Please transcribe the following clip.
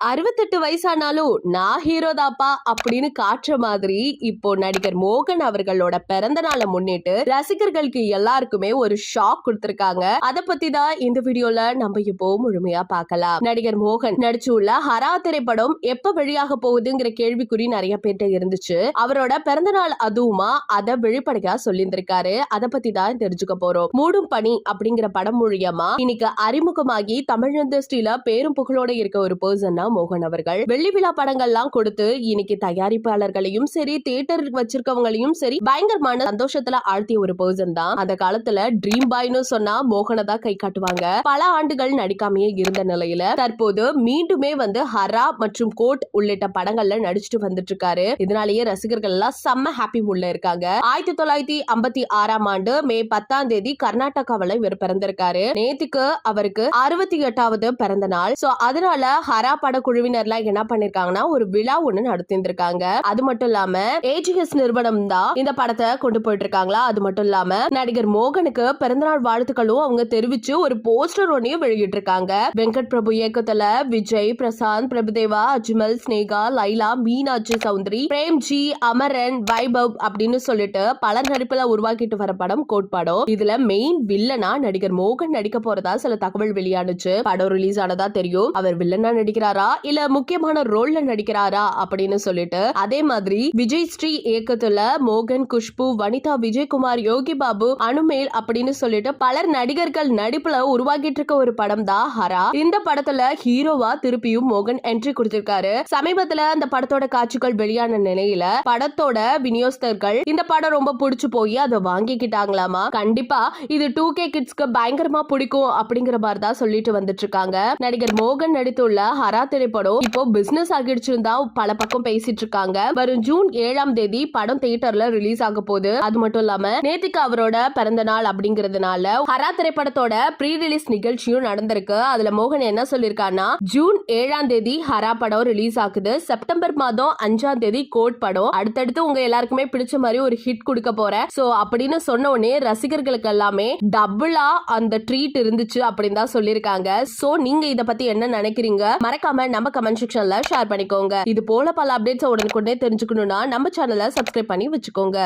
அறுபத்தெட்டு வயசானாலும் நான் ஹீரோ தாப்பா அப்படின்னு காட்டுற மாதிரி இப்போ நடிகர் மோகன் அவர்களோட பிறந்த நாளை முன்னிட்டு ரசிகர்களுக்கு எல்லாருக்குமே ஒரு ஷாக் கொடுத்திருக்காங்க. அத பத்தி தான் இந்த வீடியோல நம்ம இப்போ முழுமையா பார்க்கலாம். நடிகர் மோகன் நடிச்சுள்ள ஹரா திரைப்படம் எப்ப வெளியாக போகுதுங்கிற கேள்விக்குறி நிறைய பேர்ட்ட இருந்துச்சு. அவரோட பிறந்த நாள் அதுவுமா? அதை வெளிப்படையா சொல்லியிருந்திருக்காரு. அத பத்தி தான் தெரிஞ்சுக்க போறோம். மூடும் பணி அப்படிங்கிற படம் மூலியமா இன்னைக்கு அறிமுகமாகி தமிழ் இண்டஸ்ட்ரியில பேரும் புகழோட இருக்க ஒரு பர்சன் மோகன் அவர்கள். வெள்ளி விழா படங்கள்லாம் கொடுத்து இன்னைக்கு தயாரிப்பாளர்களையும் சரி தியேட்டர் வச்சிருக்கவங்களையும் சரி பயங்கரமான சந்தோஷத்துல ஆழ்த்திய ஒரு பர்சன் தான். அந்த காலத்துல ட்ரீம் பாய்னு சொன்னா மோகனை தான் கை காட்டுவாங்க. பல ஆண்டுகள் நடிக்காமையே இருந்த நிலையில தற்போது மீண்டுமே வந்து ஹரா மற்றும் கோட் உள்ளிட்ட படங்கள்ல நடிச்சுட்டு வந்துட்டு இருக்காரு இதனாலேயே ரசிகர்கள் எல்லாம் செம்ம ஹாப்பி முள்ள இருக்காங்க. ஆயிரத்தி தொள்ளாயிரத்தி ஐம்பத்தி ஆறாம் ஆண்டு மே பத்தாம் தேதி கர்நாடகாவில இவர் பிறந்திருக்காரு. நேத்துக்கு அவருக்கு அறுபத்தி எட்டாவது பிறந்த நாள். சோ அதனால ஹரா படம் குழுவினர்லாம் என்ன பண்ணிருக்காங்கன்னா ஒரு விழா ஒண்ணு நடத்திருந்திருக்காங்க அது மட்டும் இல்லாம ஏஜிஎஸ் நிறுவனம் தான் இந்த படத்தை கொண்டு போயிட்டு இருக்காங்களா அது மட்டும் இல்லாம நடிகர் மோகனுக்கு பிறந்தநாள் வாழ்த்துக்களும் அவங்க தெரிவிச்சு ஒரு போஸ்டர் ஒன்னையும் வெளியிட்டு இருக்காங்க வெங்கட் பிரபு இயக்கத்துல விஜய் பிரசாந்த் பிரபுதேவா அஜ்மல் ஸ்னேகா லைலா மீனாட்சி சௌந்தரி பிரேம்ஜி அமரன் வைபவ் அப்படின்னு சொல்லிட்டு பல நடிப்புல உருவாக்கிட்டு வர படம் கோட்பாடம். இதுல மெயின் வில்லனா நடிகர் மோகன் நடிக்க போறதா சில தகவல் வெளியானுச்சு. படம் ரிலீஸ் ஆனதா தெரியும். அவர் வில்லனா நடிக்கிறாரா? இல்ல முக்கியமான ரோல்ல நடிக்கிறாரா அப்படின்னு சொல்லிட்டு அதே மாதிரி விஜய் ஸ்ரீ இயக்கத்துல மோகன் குஷ்பு வனிதா விஜயகுமார் யோகி பாபு அனுமேல் அப்படின்னு சொல்லிட்டு பலர் நடிகர்கள் நடிப்புல உருவாக்கிட்டு இருக்க ஒரு படம் தான் ஹரா. இந்த படத்துல ஹீரோவா திருப்பியும் மோகன் என்ட்ரி கொடுத்திருக்காரு. சமீபத்துல அந்த படத்தோட காட்சிகள் வெளியான நிலையில படத்தோட விநியோகஸ்தர்கள் இந்த படம் ரொம்ப பிடிச்சு போய் அதை வாங்கிக்கிட்டாங்களாமா? கண்டிப்பா இது டூ கே கிட்ஸ்க்கு பயங்கரமா பிடிக்கும் அப்படிங்கிற மாதிரி தான் சொல்லிட்டு வந்துட்டு இருக்காங்க. நடிகர் மோகன் நடித்துள்ள ஹரா திரைப்படம் இப்போ பிசினஸ் ஆகிடுச்சிருந்தா பல பக்கம் பேசிட்டு இருக்காங்க. வரும் ஜூன் ஏழாம் தேதி படம் தியேட்டர்ல ரிலீஸ் ஆக போகுது. அது மட்டும் இல்லாம நேத்திக்கு அவரோட பிறந்த நாள் அப்படிங்கறதுனால ஹரா திரைப்படத்தோட ப்ரீ ரிலீஸ் நிகழ்ச்சியும் நடந்திருக்கு. அதுல மோகன் என்ன சொல்லிருக்காருன்னா ஜூன் ஏழாம் தேதி ஹரா படம் ரிலீஸ் ஆகுது. செப்டம்பர் மாதம் அஞ்சாம் தேதி கோட் படம். அடுத்தடுத்து உங்க எல்லாருக்குமே பிடிச்ச மாதிரி ஒரு ஹிட் கொடுக்க போறேன். சோ அப்படின்னு சொன்ன உடனே ரசிகர்களுக்கு எல்லாமே டபுளா அந்த ட்ரீட் இருந்துச்சு அப்படின்னு தான் சொல்லியிருக்காங்க. சோ நீங்க இத பத்தி என்ன நினைக்கிறீங்க? மறக்காம நம்ம கமெண்ட் செக்ஷன்ல ஷேர் பண்ணிக்கோங்க. இது போல பல அப்டேட்ஸ் உடனுக்குடனே தெரிஞ்சுக்கணும்னா நம்ம சேனலை சப்ஸ்கிரைப் பண்ணி வச்சுக்கோங்க.